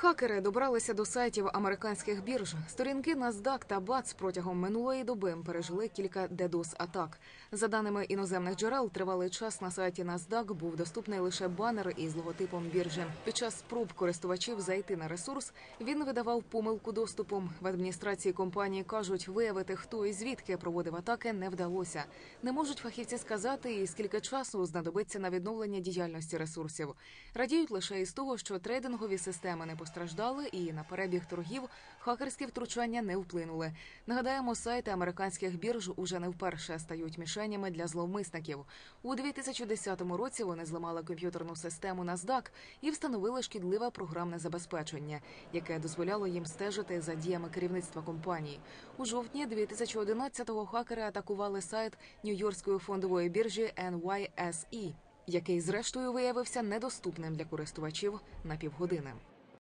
Хакери добралися до сайтів американських бірж. Сторінки NASDAQ та БАЦ протягом минулої доби пережили кілька дедос атак. За даними іноземних джерел, тривалий час на сайті NASDAQ був доступний лише банер із логотипом біржі. Під час спроб користувачів зайти на ресурс він видавав помилку доступом. В адміністрації компанії кажуть, виявити хто і звідки проводив атаки не вдалося. Не можуть фахівці сказати, скільки часу знадобиться на відновлення діяльності ресурсів. Радіють лише із того, що трейдингові системи не постраждали, і на перебіг торгів хакерські втручання не вплинули. Нагадаємо, сайти американських бірж уже не вперше стають мішенями для зловмисників. У 2010 році вони зламали комп'ютерну систему NASDAQ і встановили шкідливе програмне забезпечення, яке дозволяло їм стежити за діями керівництва компанії. У жовтні 2011-го хакери атакували сайт Нью-Йоркської фондової біржі NYSE, який зрештою виявився недоступним для користувачів на півгодини.